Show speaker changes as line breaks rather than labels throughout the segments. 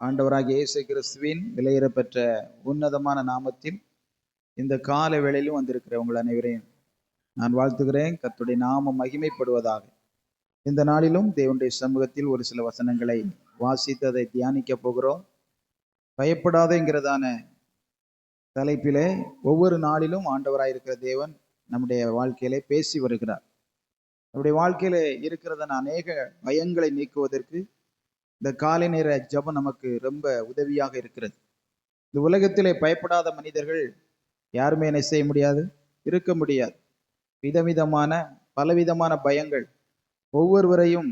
ஆண்டவராக இயேசு கிறிஸ்துவின் விலையேறப்பெற்ற உன்னதமான நாமத்தில் இந்த கால வேளையிலும் வந்திருக்கிற உங்கள் அனைவரையும் நான் வாழ்த்துகிறேன். கத்துடைய நாமம் மகிமைப்படுவதாக. இந்த நாளிலும் தேவனுடைய சமூகத்தில் ஒரு சில வசனங்களை வாசித்து அதை தியானிக்க போகிறோம். பயப்படாதேங்கிறதான தலைப்பிலே ஒவ்வொரு நாளிலும் ஆண்டவராயிருக்கிற தேவன் நம்முடைய வாழ்க்கையிலே பேசி வருகிறார். நம்முடைய வாழ்க்கையில இருக்கிறதான அநேக பயங்களை நீக்குவதற்கு இந்த காலை நேர ஜெபம் நமக்கு ரொம்ப உதவியாக இருக்கிறது. இந்த உலகத்திலே பயப்படாத மனிதர்கள் யாருமே என்ன செய்ய முடியாது இருக்க முடியாது. விதவிதமான பலவிதமான பயங்கள். ஒவ்வொருவரையும்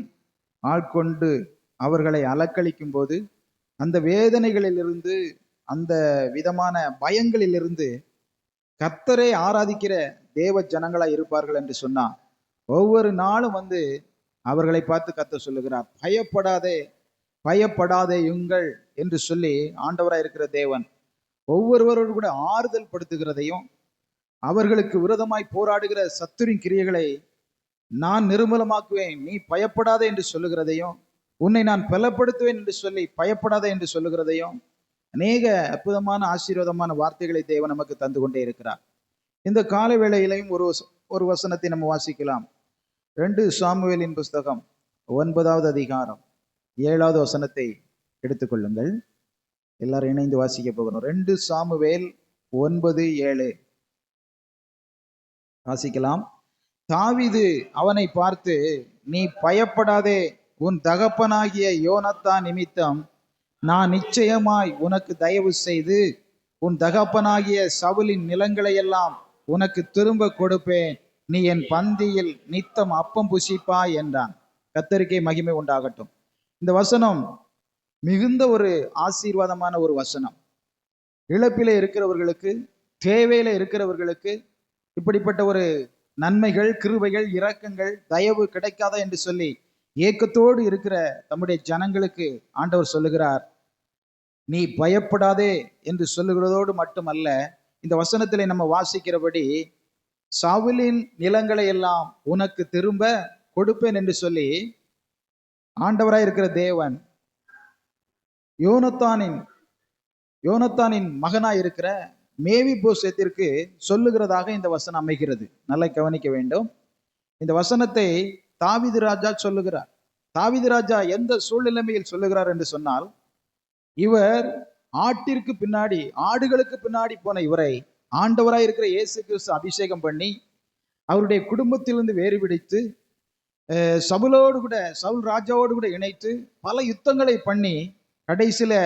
ஆட்கொண்டு அவர்களை அலக்களிக்கும் போது அந்த வேதனைகளிலிருந்து அந்த விதமான பயங்களிலிருந்து கத்தரை ஆராதிக்கிற தேவ ஜனங்களாக இருப்பார்கள் என்று சொன்னார் ஒவ்வொரு நாளும் வந்து அவர்களை பார்த்து கத்த சொல்லுகிறார் பயப்படாதே பயப்படாதேயுங்கள் என்று சொல்லி ஆண்டவராக இருக்கிற தேவன் ஒவ்வொருவரோடு கூட ஆறுதல் படுத்துகிறதையும் அவர்களுக்கு விரோதமாய் போராடுகிற சத்துரின் கிரியைகளை நான் நிர்மலமாக்குவேன் நீ பயப்படாதே என்று சொல்லுகிறதையும் உன்னை நான் பலப்படுத்துவேன் என்று சொல்லி பயப்படாதே என்று சொல்லுகிறதையும் அநேக அற்புதமான ஆசீர்வாதமான வார்த்தைகளை தேவன் நமக்கு தந்து கொண்டே இருக்கிறார். இந்த கால வேளையிலையும் ஒரு வச- ஒரு வசனத்தை நம்ம வாசிக்கலாம். ரெண்டு சாமுவேலின் புஸ்தகம் ஒன்பதாவது அதிகாரம். ஏழாவது வசனத்தை எடுத்துக்கொள்ளுங்கள். எல்லாரும் இணைந்து வாசிக்க போகிறோம். ரெண்டு சாமுவேல் ஒன்பது ஏழு. வாசிக்கலாம். தாவிது அவனை பார்த்து நீ பயப்படாதே உன் தகப்பனாகிய யோனத்தான் நிமித்தம் நான் நிச்சயமாய் உனக்கு தயவு செய்து உன் தகப்பனாகிய சவுலின் நிலங்களை எல்லாம் உனக்கு திரும்ப கொடுப்பேன். நீ என் பந்தியில் நித்தம் அப்பம் புசிப்பாய் என்றான். கத்தரிக்கை மகிமை உண்டாகட்டும். இந்த வசனம் மிகுந்த ஒரு ஆசீர்வாதமான ஒரு வசனம். இழப்பில இருக்கிறவர்களுக்கு தேவையில இருக்கிறவர்களுக்கு இப்படிப்பட்ட ஒரு நன்மைகள் கிருவைகள் இரக்கங்கள் தயவு கிடைக்காதா என்று சொல்லி ஏக்கத்தோடு இருக்கிற தம்முடைய ஜனங்களுக்கு ஆண்டவர் சொல்லுகிறார் நீ பயப்படாதே என்று சொல்லுகிறதோடு மட்டுமல்ல இந்த வசனத்திலே நம்ம வாசிக்கிறபடி சாவுலின் நிலங்களை எல்லாம் உனக்கு திரும்ப கொடுப்பேன் என்று சொல்லி ஆண்டவராய் இருக்கிற தேவன் யோனத்தானின் யோனத்தானின் மகனாய் இருக்கிற மேவி போசத்திற்கு சொல்லுகிறதாக இந்த வசனம் அமைகிறது. நல்லா கவனிக்க வேண்டும். இந்த வசனத்தை தாவிது ராஜா சொல்லுகிறார். தாவிது ராஜா எந்த சூழ்நிலைமையில் சொல்லுகிறார் என்று சொன்னால் இவர் ஆட்டிற்கு பின்னாடி ஆடுகளுக்கு பின்னாடி போன இவரை ஆண்டவராய் இருக்கிற இயேசு கிறிஸ்து அபிஷேகம் பண்ணி அவருடைய குடும்பத்திலிருந்து வேறுபிடித்து சவுலோடு கூட சவுல் ராஜாவோடு கூட இணைத்து பல யுத்தங்களை பண்ணி கடைசியில்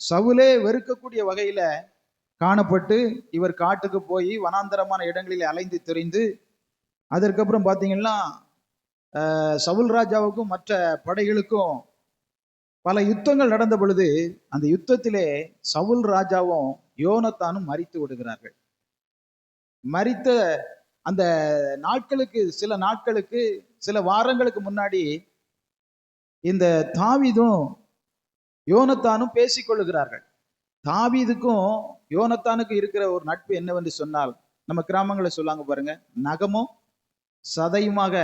சவுலே வெறுக்கக்கூடிய வகையில் காணப்பட்டு இவர் காட்டுக்கு போய் வனாந்தரமான இடங்களில் அலைந்து திரிந்து அதற்கப்புறம் பார்த்தீங்கன்னா சவுல் ராஜாவுக்கும் மற்ற படைகளுக்கும் பல யுத்தங்கள் நடந்த பொழுது அந்த யுத்தத்திலே சவுல் ராஜாவும் யோனத்தானும் மறித்து விடுகிறார்கள். மறித்த அந்த நாட்களுக்கு சில நாட்களுக்கு சில வாரங்களுக்கு முன்னாடி இந்த தாவிதும் யோனத்தானும் பேசிக்கொள்ளுகிறார்கள் தாவீதுக்கும் யோனத்தானுக்கும் இருக்கிற ஒரு நட்பு என்னவென்று சொன்னால் நம்ம கிராமங்களை சொல்லாங்க பாருங்க நகமும் சதையுமாக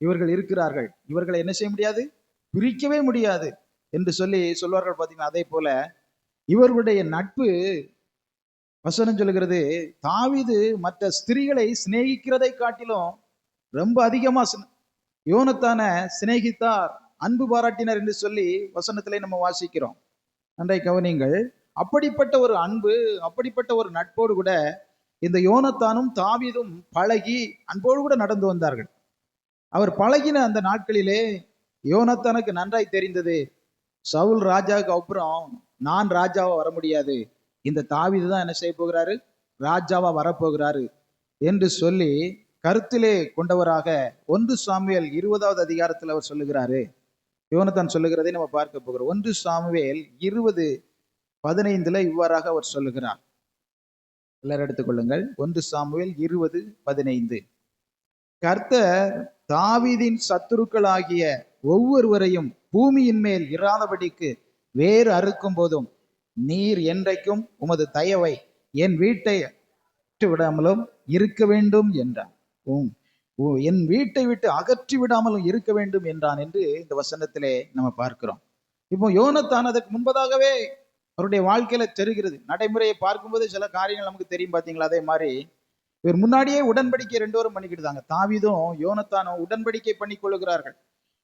இவர்கள் இருக்கிறார்கள். இவர்களை என்ன செய்ய முடியாது? பிரிக்கவே முடியாது என்று சொல்லி சொல்வார்கள் பார்த்தீங்கன்னா அதே போல இவர்களுடைய நட்பு வசனம் சொல்லுகிறது தாவிது மற்ற ஸ்திரீகளை சிநேகிக்கிறதை காட்டிலும் ரொம்ப அதிகமா யோனத்தான சிநேகித்தார் அன்பு பாராட்டினர் என்று சொல்லி வசனத்திலே நம்ம வாசிக்கிறோம். நன்றை கவனிங்கள் அப்படிப்பட்ட ஒரு அன்பு அப்படிப்பட்ட ஒரு நட்போடு கூட இந்த யோனத்தானும் தாவீதும் பழகி அன்போடு கூட நடந்து வந்தார்கள். அவர் பழகின அந்த நாட்களிலே யோனத்தானுக்கு நன்றாய் தெரிந்தது. சவுல் ராஜாவுக்கு அப்புறம் நான் ராஜாவை வர முடியாது. இந்த தாவீது தான் என்ன செய்ய போகிறாரு? ராஜாவா வரப்போகிறாரு என்று சொல்லி கருத்திலே கொண்டவராக ஒன்று சாமுவேல் இருபதாவது அதிகாரத்தில் அவர் சொல்லுகிறாரு. யோனத்தான் சொல்லுகிறதை நம்ம பார்க்க போகிறோம். ஒன்று சாமுவேல் இருபது பதினைந்துல இவ்வாறாக அவர் சொல்லுகிறார். எல்லாரும் எடுத்துக்கொள்ளுங்கள் ஒன்று சாமுவேல் இருபது பதினைந்து. கர்த்தர் தாவீதின் சத்துருக்களாகிய ஒவ்வொருவரையும் பூமியின் மேல் இராதபடிக்கு வேறு அறுக்கும் போதும் நீர் என்றைக்கும் உமது தயவை என் வீட்டை விட்டு விடாமலும் இருக்க வேண்டும் என்றார் உம் என் வீட்டை விட்டு அகற்றி விடாமலும் இருக்க வேண்டும் என்றான் என்று இந்த வசனத்திலே நம்ம பார்க்கிறோம். இப்போ யோனத்தான் அதற்கு முன்பதாகவே அவருடைய வாழ்க்கையில தெரிகிறது நடைமுறையை பார்க்கும்போது சில காரியங்கள் நமக்கு தெரியும் பாத்தீங்களா அதே மாதிரி இவர் முன்னாடியே உடன்படிக்கை ரெண்டு பேரும் பண்ணிக்கிட்டாங்க தாவிதும் யோனத்தானும் உடன்படிக்கை பண்ணி கொள்ளுகிறார்கள்.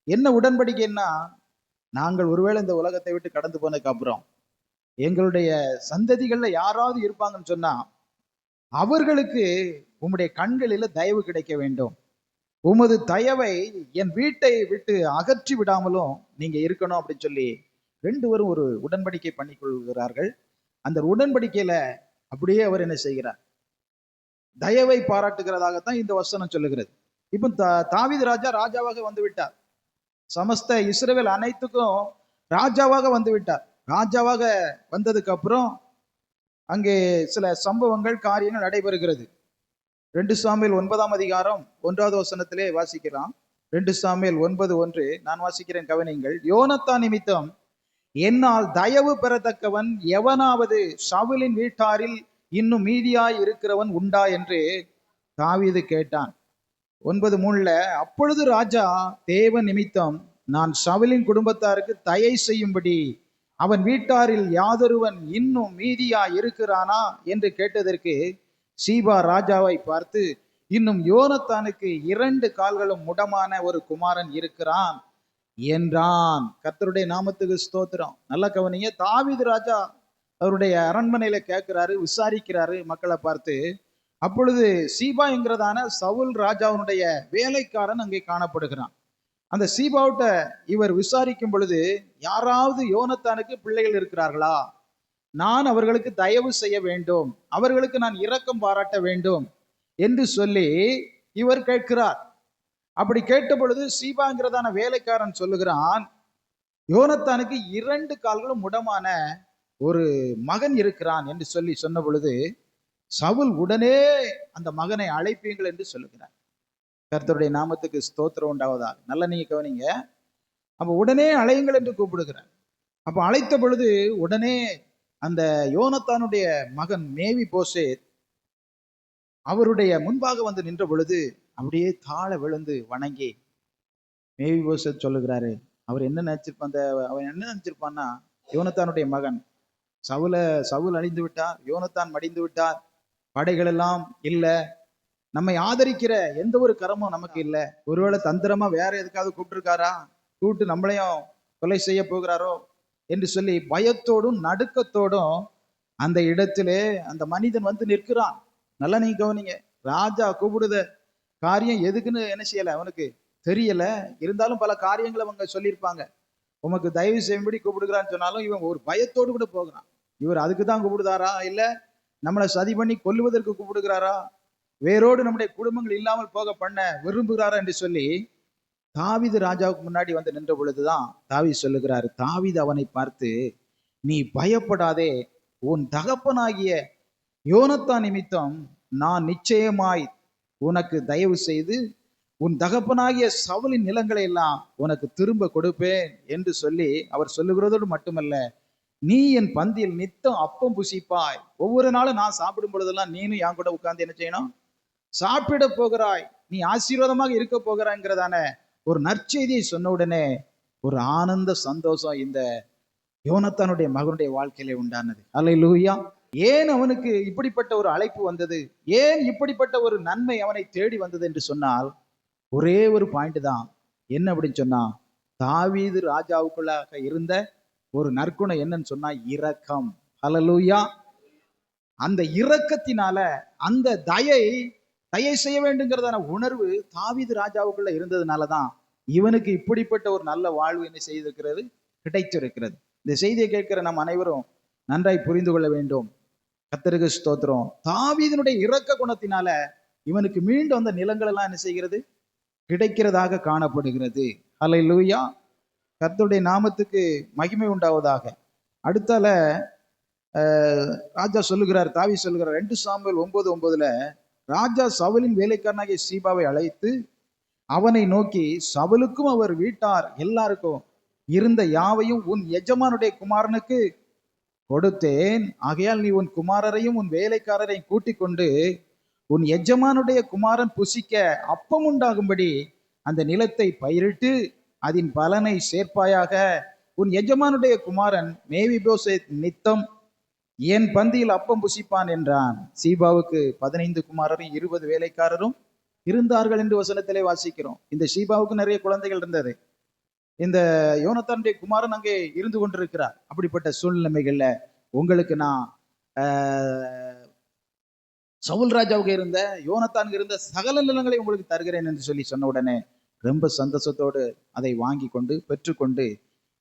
என்ன உடன்படிக்கைன்னா நாங்கள் ஒருவேளை இந்த உலகத்தை விட்டு கடந்து போனதுக்கு அப்புறம் எங்களுடைய சந்ததிகள்ல யாராவது இருப்பாங்கன்னு சொன்னா அவர்களுக்கு உம்முடைய கண்களில தயவு கிடைக்க வேண்டும். உமது தயவை என் வீட்டை விட்டு அகற்றி விடாமலும் நீங்க இருக்கணும் அப்படின்னு சொல்லி ரெண்டு பேரும் ஒரு உடன்படிக்கை பண்ணிக்கொள்கிறார்கள் அந்த உடன்படிக்கையில அப்படியே அவர் என்ன செய்கிறார்? தயவை பாராட்டுகிறதாகத்தான் இந்த வசனம் சொல்லுகிறது. இப்போ தா- தாவித ராஜா ராஜாவாக வந்து விட்டார். சமஸ்த இஸ்ரவேல் அனைத்துக்கும் ராஜாவாக வந்து விட்டார். ராஜாவாக வந்ததுக்கு அப்புறம் அங்கே சில சம்பவங்கள் காரியங்கள் நடைபெறுகிறது. ரெண்டு சாமியில் ஒன்பதாம் அதிகாரம் ஒன்றாவது வசனத்திலே வாசிக்கலாம். ரெண்டு சாமியில் ஒன்பது ஒன்று நான் வாசிக்கிறேன் கவனிங்கள் யோனத்தா நிமித்தம் என்னால் தயவு பெறத்தக்கவன் எவனாவது சவுலின் வீட்டாரில் இன்னும் மீதியாய் இருக்கிறவன் உண்டா? என்று தாவீது கேட்டான். ஒன்பது மூணுல அப்பொழுது ராஜா தேவ நிமித்தம் நான் சவுலின் குடும்பத்தாருக்கு தயை செய்யும்படி அவன் வீட்டாரில் யாதொருவன் இன்னும் மீதியா இருக்கிறானா என்று கேட்டதற்கு சீபா ராஜாவை பார்த்து இன்னும் யோனத்தானுக்கு இரண்டு கால்களும் முடமான ஒரு குமாரன் இருக்கிறான் என்றான். கர்த்தருடைய நாமத்துக்கு ஸ்தோத்திரம். நல்ல கவனிங்க தாவிது ராஜா அவருடைய அரண்மனையில கேட்கிறாரு விசாரிக்கிறாரு மக்களை பார்த்து. அப்பொழுது சீபா என்கிறதான சவுல் ராஜாவினுடைய வேலைக்காரன் அங்கே காணப்படுகிறான். அந்த சீபாவிட்ட இவர் விசாரிக்கும் பொழுது யாராவது யோனத்தானுக்கு பிள்ளைகள் இருக்கிறார்களா? நான் அவர்களுக்கு தயவு செய்ய வேண்டும். அவர்களுக்கு நான் இரக்கம் பாராட்ட வேண்டும். என்று சொல்லி இவர் கேட்கிறார். அப்படி கேட்ட பொழுது சீபாங்கிறதான வேலைக்காரன் சொல்லுகிறான் யோனத்தானுக்கு இரண்டு கால்களும் முடமான ஒரு மகன் இருக்கிறான் என்று சொல்லி சொன்ன பொழுது சவுல் உடனே அந்த மகனை அழைப்பீங்கள் என்று சொல்லுகிறார். கர்த்தருடைய நாமத்துக்கு ஸ்தோத்திரம் உண்டாவதாக. நல்ல நீங்க கவனிங்க. அப்ப உடனே அழையுங்கள் என்று கூப்பிடுகிறார். அப்ப அழைத்த பொழுது உடனே அந்த யோனத்தானுடைய மகன் மேவி போசே அவருடைய முன்பாக வந்து நின்ற பொழுது அப்படியே தாழ விழுந்து வணங்கி மேவி போசேத் சொல்லுகிறாரு அவர் என்ன நினைச்சிருப்பான் அந்த அவன் என்ன நினைச்சிருப்பான்னா யோனத்தானுடைய மகன் சவுல சவுல் அழிந்து விட்டார் யோனத்தான் மடிந்து விட்டார் படைகள் எல்லாம் இல்ல நம்மை ஆதரிக்கிற எந்த ஒரு கரமும் நமக்கு இல்லை. ஒருவேளை தந்திரமா வேற எதுக்காவது கூப்பிட்டுருக்காரா? கூப்பிட்டு நம்மளையும் கொலை செய்ய போகிறாரோ? என்று சொல்லி பயத்தோடும் நடுக்கத்தோடும் அந்த இடத்திலே அந்த மனிதன் வந்து நிற்கிறான். நல்லா நீங்க கவனிங்க. ராஜா கூப்பிடுத காரியம் எதுக்குன்னு என்ன செய்யல? அவனுக்கு தெரியல. இருந்தாலும் பல காரியங்களை அவங்க சொல்லியிருப்பாங்க. உமக்கு தயவு செய்யும்படி கூப்பிடுகிறான்னு சொன்னாலும் இவன் ஒரு பயத்தோடு கூட போகிறான். இவர் அதுக்கு தான் கூப்பிடுதாரா? இல்லை நம்மளை சதி பண்ணி கொல்லுவதற்கு கூப்பிடுகிறாரா? வேரோடு நம்முடைய குடும்பங்கள் இல்லாமல் போக பண்ண விரும்புகிறாரா என்று சொல்லி தாவிது ராஜாவுக்கு முன்னாடி வந்து நின்ற பொழுதுதான் தாவி சொல்லுகிறாரு தாவிது அவனை பார்த்து நீ பயப்படாதே உன் தகப்பனாகிய யோனத்தா நிமித்தம் நான் நிச்சயமாய் உனக்கு தயவு செய்து உன் தகப்பனாகிய சவலின் நிலங்களை எல்லாம் உனக்கு திரும்ப கொடுப்பேன் என்று சொல்லி அவர் சொல்லுகிறதோடு மட்டுமல்ல நீ என் பந்தியில் நித்தம் அப்பம் புசிப்பாய். ஒவ்வொரு நாளும் நான் சாப்பிடும் பொழுதெல்லாம் நீனும் என் கூட உட்கார்ந்து என்ன செய்யணும்? சாப்பிட போகிறாய் நீ ஆசீர்வாதமாக இருக்க போகிறாய்ங்கிறதான ஒரு நற்செய்தியை சொன்ன உடனே ஒரு ஆனந்த சந்தோஷம் இந்த யோனத்தானுடைய மகனுடைய வாழ்க்கையிலே உண்டானது. அல்லேலூயா ஏன் அவனுக்கு இப்படிப்பட்ட ஒரு அழைப்பு வந்தது? ஏன் இப்படிப்பட்ட ஒரு நன்மை அவனை தேடி வந்தது என்று சொன்னால் ஒரே ஒரு பாயிண்ட் தான். என்ன அப்படின்னு சொன்னா தாவீது ராஜாவுக்குள்ளாக இருந்த ஒரு நற்குணம் என்னன்னு சொன்னா இரக்கம். ஹalleluya அந்த இரக்கத்தினால அந்த தயை கையை செய்ய வேண்டுங்கிறதான உணர்வு தாவீது ராஜாவுக்குள்ள இருந்ததுனால தான் இவனுக்கு இப்படிப்பட்ட ஒரு நல்ல வாழ்வு என்ன செய்திருக்கிறது? கிடைத்திருக்கிறது. இந்த செய்தியை கேட்கிற நம் அனைவரும் நன்றாய் புரிந்து கொள்ள வேண்டும். கத்தருக்கு ஸ்தோத்திரம். தாவீதனுடைய இரக்க குணத்தினால இவனுக்கு மீண்டும் அந்த நிலங்கள் எல்லாம் என்ன செய்கிறது? கிடைக்கிறதாக காணப்படுகிறது. அல்ல லூயா கத்தருடைய நாமத்துக்கு மகிமை உண்டாவதாக. அடுத்தால அஹ், ராஜா சொல்லுகிறார் தாவி சொல்லுகிறார் ரெண்டு சாம்பல் ஒன்பது ஒன்பதுல ராஜா சவுலின் வேலைக்காரனாகிய சீபாவை அழைத்து அவனை நோக்கி சவுலுக்கும் அவர் வீட்டார் எல்லாருக்கும். இருந்த யாவையும் உன் எஜமானுடைய குமாரனுக்கு கொடுத்தேன். ஆகையால் நீ உன் குமாரரையும் உன் வேலைக்காரரையும் கூட்டிக் கொண்டு உன் எஜமானுடைய குமாரன் புசிக்க அப்பம் உண்டாகும்படி அந்த நிலத்தை பயிரிட்டு அதன் பலனை சேர்ப்பாயாக. உன் எஜமானுடைய குமாரன் மேவி போசேத் நித்தம் என் பந்தியில் அப்பம் புசிப்பான் என்றான். சீபாவுக்கு பதினைந்து குமாரரும் இருபது வேலைக்காரரும் இருந்தார்கள் என்று வசனத்திலே வாசிக்கிறோம். இந்த சீபாவுக்கு நிறைய குழந்தைகள் இருந்தது. இந்த யோனத்தானுடைய குமாரன் அங்கே இருந்து கொண்டிருக்கிறார். அப்படிப்பட்ட சூழ்நிலைமைகள்ல உங்களுக்கு நான் சவுல் ராஜாவுக்கு இருந்த யோனத்தானுக்கு இருந்த சகல நிலங்களை உங்களுக்கு தருகிறேன் என்று சொல்லி சொன்ன உடனே ரொம்ப சந்தோஷத்தோடு அதை வாங்கி கொண்டு பெற்றுக்கொண்டு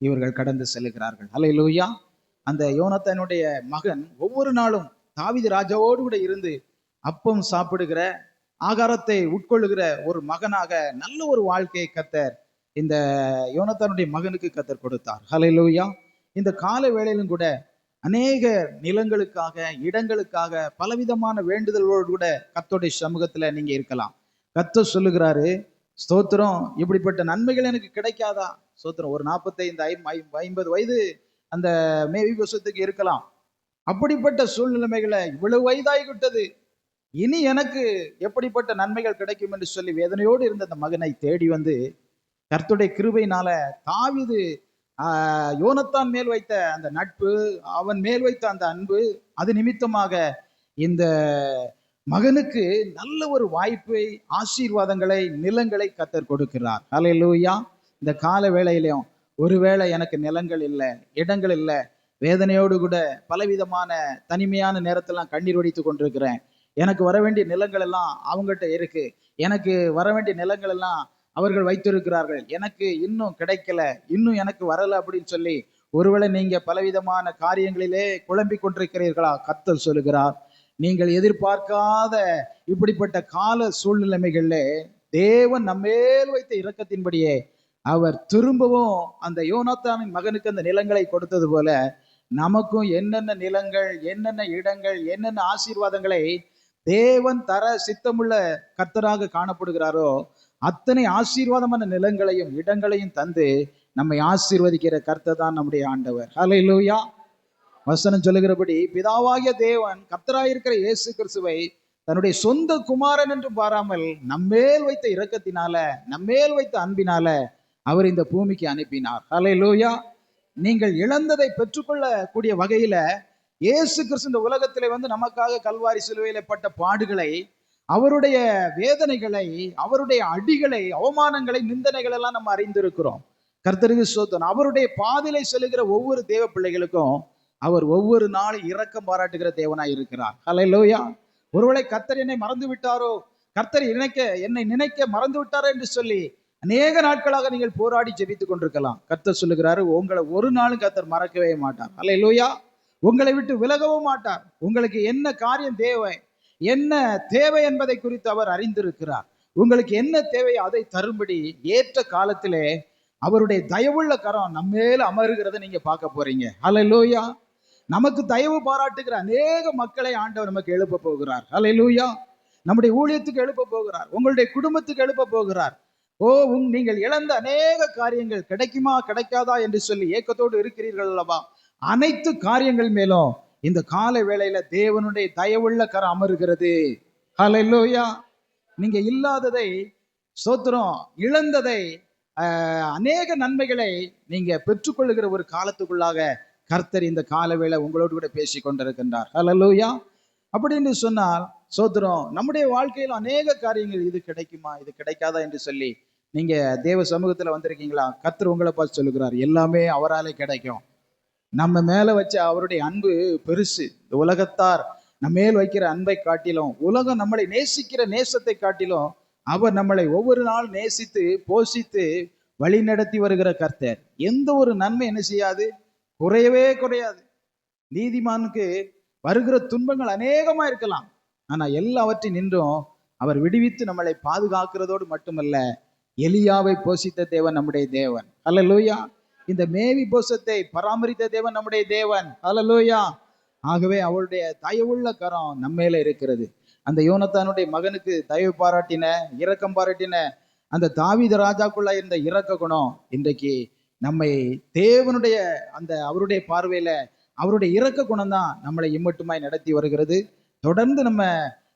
இவர்கள் கடந்து செல்கிறார்கள். செல்லுகிறார்கள் லூயா அந்த யோனத்தானுடைய மகன் ஒவ்வொரு நாளும் தாவித ராஜாவோடு கூட இருந்து அப்பம் சாப்பிடுகிற ஆகாரத்தை உட்கொள்ளுகிற ஒரு மகனாக நல்ல ஒரு வாழ்க்கையை கத்தர் இந்த யோனத்தானுடைய மகனுக்கு கத்தர் கொடுத்தார். ஹalleluya. இந்த கால வேளையிலும் கூட அநேக நிலங்களுக்காக இடங்களுக்காக பலவிதமான வேண்டுதல்களோடு கூட கத்தோடைய சமூகத்தில் நீங்கள் இருக்கலாம். கத்தர் சொல்லுகிறாரு ஸ்தோத்திரம் இப்படிப்பட்ட நன்மைகள் எனக்கு கிடைக்காதா? ஸ்தோத்திரம் ஒரு நாற்பத்தைந்து ஐம்- ஐம்பது வயது அந்த மேவி வசத்துக்கு இருக்கலாம். அப்படிப்பட்ட சூழ்நிலைமைகளை இவ்வளவு வயதாகிவிட்டது. இனி எனக்கு எப்படிப்பட்ட நன்மைகள் கிடைக்கும் என்று சொல்லி வேதனையோடு இருந்த அந்த மகனை தேடி வந்து கர்த்துடைய கிருபையினால தாவிது யோனத்தான் மேல் வைத்த அந்த நட்பு அவன் மேல் வைத்த அந்த அன்பு அது நிமித்தமாக இந்த மகனுக்கு நல்ல ஒரு வாய்ப்பை ஆசீர்வாதங்களை நிலங்களை கத்தர் கொடுக்கிறார். அலையிலூயா இந்த கால வேளையிலையும் ஒருவேளை எனக்கு நிலங்கள் இல்லை இடங்கள் இல்லை வேதனையோடு கூட பலவிதமான தனிமையான நேரத்தெல்லாம் கண்ணீர் வடித்து கொண்டிருக்கிறேன். எனக்கு வர வேண்டிய நிலங்கள் எல்லாம் அவங்ககிட்ட இருக்கு. எனக்கு வர வேண்டிய நிலங்கள் எல்லாம் அவர்கள் வைத்திருக்கிறார்கள். எனக்கு இன்னும் கிடைக்கல இன்னும் எனக்கு வரல அப்படின்னு சொல்லி ஒருவேளை நீங்க பலவிதமான காரியங்களிலே குழம்பிக் கொண்டிருக்கிறீர்களா? கத்தல் சொல்லுகிறார் நீங்கள் எதிர்பார்க்காத இப்படிப்பட்ட கால சூழ்நிலைமைகளில் தேவன் நம்மேல் வைத்த இரக்கத்தின்படியே அவர் திரும்பவும் அந்த யோனாத்தானின் மகனுக்கு அந்த நிலங்களை கொடுத்தது போல நமக்கும் என்னென்ன நிலங்கள் என்னென்ன இடங்கள் என்னென்ன ஆசீர்வாதங்களை தேவன் தர சித்தமுள்ள கர்த்தராக காணப்படுகிறாரோ அத்தனை ஆசீர்வாதமான நிலங்களையும் இடங்களையும் தந்து நம்மை ஆசீர்வதிக்கிற கர்த்தர் தான் நம்முடைய ஆண்டவர். ஹalleluya வசனம் சொல்லுகிறபடி பிதாவாகிய தேவன் கர்த்தராயிருக்கிற இயேசு கிறிஸ்துவை தன்னுடைய சொந்த குமாரன் என்று பாராமல் நம்மேல் வைத்த இரக்கத்தினால நம்மேல் வைத்த அன்பினால அவர் இந்த பூமிக்கு அனுப்பினார். ஹalleluya. நீங்கள் இழந்ததை பெற்றுக்கொள்ளக்கூடிய வகையில இயேசு கிறிஸ்து இந்த உலகத்திலே வந்து நமக்காக கல்வாரி சிலுவையில் பட்ட பாடுகளை அவருடைய வேதனைகளை அவருடைய அடிகளை அவமானங்களை நிந்தனைகள் எல்லாம் நம்ம அறிந்திருக்கிறோம். கர்த்தருக்கு சோத்தன் அவருடைய பாதிலை செல்கிற ஒவ்வொரு தேவ பிள்ளைகளுக்கும் அவர் ஒவ்வொரு நாளும் இரக்கம் பாராட்டுகிற தேவனாய் இருக்கிறார். ஹalleluya. ஒருவேளை கர்த்தர் என்னை மறந்து விட்டாரோ கர்த்தர் நினைக்க என்னை நினைக்க மறந்து விட்டாரோ என்று சொல்லி அநேக நாட்களாக நீங்கள் போராடி ஜெபித்துக் கொண்டிருக்கலாம். கர்த்தர் சொல்லுகிறாரு உங்களை ஒரு நாளும் கர்த்தர் மறக்கவே மாட்டார். ஹalleluya. உங்களை விட்டு விலகவும் மாட்டார். உங்களுக்கு என்ன காரியம் தேவை என்ன தேவை என்பதை குறித்து அவர் அறிந்திருக்கிறார். உங்களுக்கு என்ன தேவை அதை தரும்படி ஏற்ற காலத்திலே அவருடைய தயவுள்ள கரம் நம்மேல அமருகிறத நீங்க பார்க்க போறீங்க. ஹalleluya. நமக்கு தயவு பாராட்டுகிற அநேக மக்களை ஆண்டவர் நமக்கு எழுப்ப போகிறார். ஹalleluya. நம்முடைய ஊழியத்துக்கு எழுப்ப போகிறார். உங்களுடைய குடும்பத்துக்கு எழுப்ப போகிறார். ஓ உங் நீங்கள் இழந்த அநேக காரியங்கள் கிடைக்குமா கிடைக்காதா என்று சொல்லி ஏக்கத்தோடு இருக்கிறீர்கள் அல்லவா? அனைத்து காரியங்கள் மேலும் இந்த கால வேளையில தேவனுடைய தயவுள்ள கரம் அமருகிறது. ஹalleluya நீங்க இல்லாததை சோத்திரம் இழந்ததை அநேக நன்மைகளை நீங்க பெற்றுக்கொள்ளுகிற ஒரு காலத்துக்குள்ளாக கர்த்தர் இந்த காலவேளை உங்களோடு கூட பேசி கொண்டிருக்கின்றார். ஹலலூயா அப்படின்னு சொன்னால் சோத்திரம் நம்முடைய வாழ்க்கையில் அநேக காரியங்கள் இது கிடைக்குமா இது கிடைக்காதா என்று சொல்லி நீங்க தேவ சமூகத்துல வந்திருக்கீங்களா? கத்தர் உங்களை பார்த்து சொல்லுகிறார் எல்லாமே அவராலே கிடைக்கும். நம்ம மேல வச்ச அவருடைய அன்பு பெருசு. இந்த உலகத்தார் நம்ம மேல் வைக்கிற அன்பை காட்டிலும் உலகம் நம்மளை நேசிக்கிற நேசத்தை காட்டிலும் அவர் நம்மளை ஒவ்வொரு நாள் நேசித்து போஷித்து வழி நடத்தி வருகிற கர்த்தர். எந்த ஒரு நன்மை என்ன செய்யாது? குறையவே குறையாது. நீதிமானுக்கு வருகிற துன்பங்கள் அநேகமா இருக்கலாம். ஆனா எல்லாவற்றையும் நின்றும் அவர் விடுவித்து நம்மளை பாதுகாக்கிறதோடு மட்டுமல்ல எலியாவை போஷித்த தேவன் நம்முடைய தேவன். அல்ல லூயா இந்த மேவி போஷத்தை பராமரித்த தேவன் நம்முடைய தேவன். அல்லலூயா ஆகவே அவளுடைய தயவுள்ள கரம் நம்மேல இருக்கிறது. அந்த யோனத்தானுடைய மகனுக்கு தயவு பாராட்டின இரக்கம் பாராட்டின அந்த தாவித ராஜாக்குள்ள இருந்த இரக்க குணம் இன்றைக்கு நம்மை தேவனுடைய அந்த அவருடைய பார்வையில அவருடைய இரக்க குணம் தான் நம்மளை இம்மட்டுமாய் நடத்தி வருகிறது. தொடர்ந்து நம்ம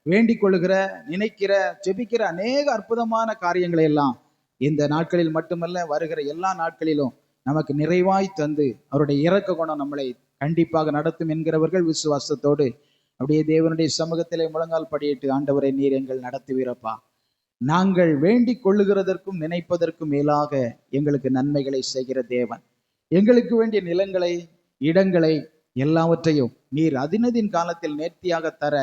வேண்டிக் கொள்ளுகிற நினைக்கிற ஜெபிக்கிற அநேக அற்புதமான காரியங்களை எல்லாம் இந்த நாட்களில் மட்டுமல்ல வருகிற எல்லா நாட்களிலும் நமக்கு நிறைவாய் தந்து அவருடைய இறக்க குணம் நம்மளை கண்டிப்பாக நடத்தும் என்கிறவர்கள் விசுவாசத்தோடு அப்படியே தேவனுடைய சமூகத்திலே முழங்கால் படியிட்டு ஆண்டவரை நீர் எங்கள் நடத்துவீரப்பா. நாங்கள் வேண்டிக் கொள்ளுகிறதற்கும் நினைப்பதற்கும் மேலாக எங்களுக்கு நன்மைகளை செய்கிற தேவன். எங்களுக்கு வேண்டிய நிலங்களை இடங்களை எல்லாவற்றையும் நீர் அதினதின் காலத்தில் நேர்த்தியாக தர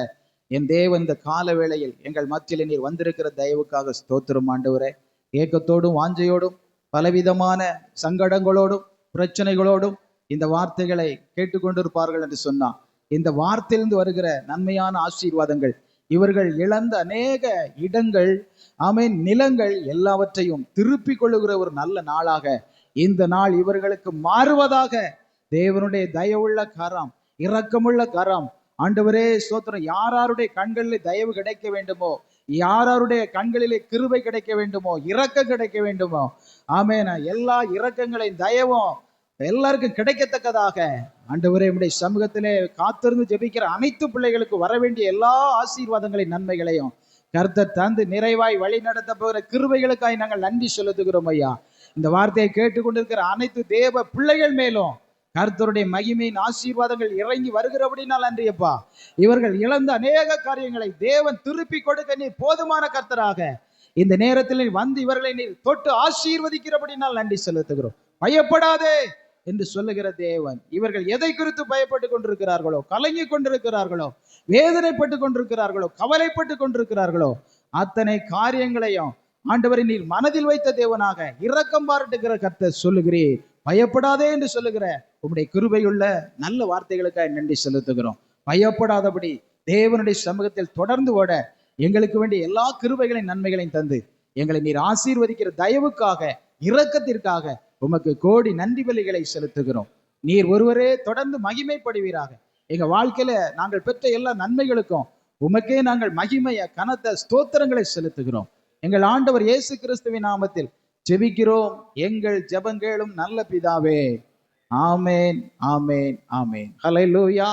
என் தேவன் இந்த கால வேளையில் எங்கள் மத்தியில் நீர் வந்திருக்கிற தயவுக்காக ஸ்தோத்திரம் ஆண்டவரே. ஏக்கத்தோடும் வாஞ்சையோடும் பலவிதமான சங்கடங்களோடும் பிரச்சனைகளோடும் இந்த வார்த்தைகளை கேட்டுக்கொண்டிருப்பார்கள் என்று சொன்னான். இந்த வார்த்தையிலிருந்து வருகிற நன்மையான ஆசீர்வாதங்கள் இவர்கள் இழந்த அநேக இடங்கள் ஆமென் நிலங்கள் எல்லாவற்றையும் திருப்பிக் கொள்ளுகிற ஒரு நல்ல நாளாக இந்த நாள் இவர்களுக்கு மாறுவதாக தேவனுடைய தயவுள்ள கரம் இரக்கமுள்ள கரம். ஆண்டவரே ஸ்தோத்திரம். யாராருடைய கண்களில் தயவு கிடைக்க வேண்டுமோ யாராருடைய கண்களிலே கிருபை கிடைக்க வேண்டுமோ இரக்கம் கிடைக்க வேண்டுமோ ஆமேனா. எல்லா இரக்கங்களையும் தயவும் எல்லாருக்கும் கிடைக்கத்தக்கதாக. ஆண்டவரே நம்முடைய சமூகத்திலே காத்திருந்து ஜெபிக்கிற அனைத்து பிள்ளைகளுக்கு வர வேண்டிய எல்லா ஆசீர்வாதங்களின் நன்மைகளையும் கருத்தை தந்து நிறைவாய் வழி நடத்த போகிற கிருபைகளுக்காய் நாங்கள் நன்றி செலுத்துகிறோம் ஐயா. இந்த வார்த்தையை கேட்டுக்கொண்டிருக்கிற அனைத்து தேவ பிள்ளைகள் மேலும் கர்த்தருடைய மகிமையின் ஆசீர்வாதங்கள் இறங்கி வருகிறபடினால் அன்றியப்பா இவர்கள் இழந்த அநேக காரியங்களை தேவன் திருப்பி கொடுக்க நீ போதுமான கர்த்தராக. இந்த நேரத்தில் வந்து இவர்களை நீர் தொட்டு ஆசீர்வதிக்கிறபடினால் நன்றி செலுத்துகிறோம். பயப்படாதே என்று சொல்லுகிற தேவன். இவர்கள் எதை குறித்து பயப்பட்டு கொண்டிருக்கிறார்களோ கலங்கி கொண்டிருக்கிறார்களோ வேதனைப்பட்டு கொண்டிருக்கிறார்களோ கவலைப்பட்டு கொண்டிருக்கிறார்களோ அத்தனை காரியங்களையும் ஆண்டவரை நீர் மனதில் வைத்த தேவனாக இரக்கம் பாராட்டுகிற கர்த்தர் சொல்லுகிறேன் பயப்படாதே என்று சொல்லுகிற உம்முடைய கிருபையுள்ள நல்ல வார்த்தைகளுக்காக நன்றி செலுத்துகிறோம். பயப்படாதபடி தேவனுடைய சமூகத்தில் தொடர்ந்து ஓட எங்களுக்கு வேண்டிய எல்லா கிருபைகளையும் நன்மைகளையும் தந்து எங்களை நீர் ஆசீர்வதிக்கிற தயவுக்காக இரக்கத்திற்காக உமக்கு கோடி நன்றி பலிகளை செலுத்துகிறோம். நீர் ஒருவரே தொடர்ந்து மகிமைப்படுவீராக. எங்க வாழ்க்கையில நாங்கள் பெற்ற எல்லா நன்மைகளுக்கும் உமக்கே நாங்கள் மகிமைய கனத்த ஸ்தோத்திரங்களை செலுத்துகிறோம். எங்கள் ஆண்டவர் இயேசு கிறிஸ்துவின் நாமத்தில் ஜெபிக்கிறோம். எங்கள் ஜெபங்கேளும் நல்ல பிதாவே. ஆமேன் ஆமேன் ஆமேன். ஹலை லூயா